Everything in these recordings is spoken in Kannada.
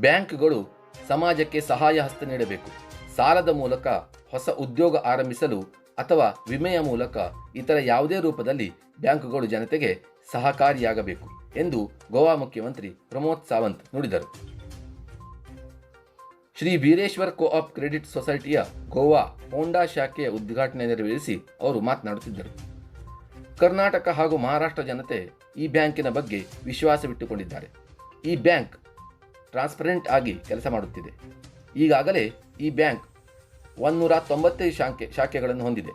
ಬ್ಯಾಂಕ್ಗಳು ಸಮಾಜಕ್ಕೆ ಸಹಾಯ ಹಸ್ತ ನೀಡಬೇಕು. ಸಾಲದ ಮೂಲಕ ಹೊಸ ಉದ್ಯೋಗ ಆರಂಭಿಸಲು ಅಥವಾ ವಿಮೆಯ ಮೂಲಕ ಇತರ ಯಾವುದೇ ರೂಪದಲ್ಲಿ ಬ್ಯಾಂಕುಗಳು ಜನತೆಗೆ ಸಹಕಾರಿಯಾಗಬೇಕು ಎಂದು ಗೋವಾ ಮುಖ್ಯಮಂತ್ರಿ ಪ್ರಮೋದ್ ಸಾವಂತ್ ನುಡಿದರು. ಶ್ರೀ ಬೀರೇಶ್ವರ್ ಕೋಆಪ್ ಕ್ರೆಡಿಟ್ ಸೊಸೈಟಿಯ ಗೋವಾ ಹೋಂಡಾ ಶಾಖೆಯ ಉದ್ಘಾಟನೆ ನೆರವೇರಿಸಿ ಅವರು ಮಾತನಾಡುತ್ತಿದ್ದರು. ಕರ್ನಾಟಕ ಹಾಗೂ ಮಹಾರಾಷ್ಟ್ರ ಜನತೆ ಈ ಬ್ಯಾಂಕಿನ ಬಗ್ಗೆ ವಿಶ್ವಾಸವಿಟ್ಟುಕೊಂಡಿದ್ದಾರೆ. ಈ ಬ್ಯಾಂಕ್ ಟ್ರಾನ್ಸ್ಪರೆಂಟ್ ಆಗಿ ಕೆಲಸ ಮಾಡುತ್ತಿದೆ. ಈಗಾಗಲೇ ಈ ಬ್ಯಾಂಕ್ ಒಂದೂರ ತೊಂಬತ್ತೈದು ಶಾಖೆ ಶಾಖೆಗಳನ್ನು ಹೊಂದಿದೆ.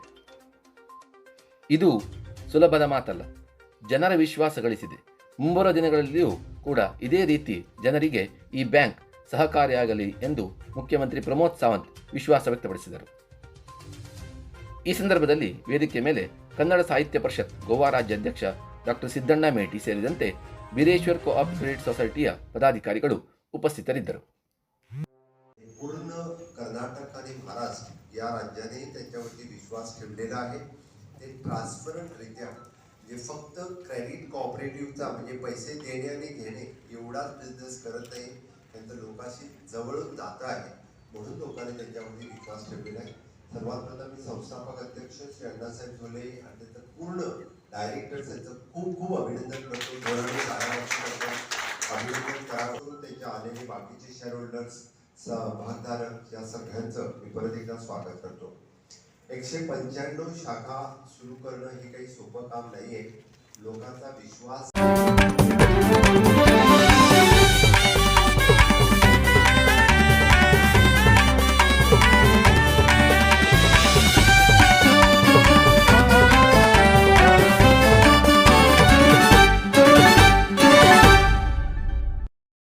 ಇದು ಸುಲಭದ ಮಾತಲ್ಲ, ಜನರ ವಿಶ್ವಾಸ ಗಳಿಸಿದೆ. ಮುಂಬರುವ ದಿನಗಳಲ್ಲಿಯೂ ಕೂಡ ಇದೇ ರೀತಿ ಜನರಿಗೆ ಈ ಬ್ಯಾಂಕ್ ಸಹಕಾರಿಯಾಗಲಿ ಎಂದು ಮುಖ್ಯಮಂತ್ರಿ ಪ್ರಮೋದ್ ಸಾವಂತ್ ವಿಶ್ವಾಸ ವ್ಯಕ್ತಪಡಿಸಿದರು. ಈ ಸಂದರ್ಭದಲ್ಲಿ ವೇದಿಕೆ ಮೇಲೆ ಕನ್ನಡ ಸಾಹಿತ್ಯ ಪರಿಷತ್ ಗೋವಾ ರಾಜ್ಯಾಧ್ಯಕ್ಷ ಡಾಕ್ಟರ್ ಸಿದ್ದಣ್ಣ ಮೇಟಿ ಸೇರಿದಂತೆ ಬೀರೇಶ್ವರ್ ಕ್ರೆಡಿಟ್ ಸೊಸೈಟಿಯ ಪದಾಧಿಕಾರಿಗಳು उपस्थितरिद्ದರು पूर्ण कर्नाटक आणि महाराष्ट्र या राज्याने त्यांच्यावरती विश्वास ठेवलेला आहे. ते ट्रान्सपरंटरित्या जे म्हणजे फक्त क्रेडिट कॉपरेटिव्हचा म्हणजे पैसे देणे आणि घेणे एवढाच बिझनेस करत नाही. त्यांचं लोकांशी जवळून जात आहे. म्हणून लोकांनी त्यांच्यावरती विश्वास ठेवलेला आहे. सर्वात प्रथम मी संस्थापक अध्यक्ष श्री अण्णासाहेब झोले आणि त्यांचं पूर्ण डायरेक्टर त्यांचं खूप खूप अभिनंदन करतो. आलेले बाकीचे शेअर होल्डर्स भागधारक या सगळ्यांचं मी परत एकदा स्वागत करतो. एकशे पंच्याण्णव शाखा सुरू करणं हे काही सोपं काम नाहीये. लोकांचा विश्वास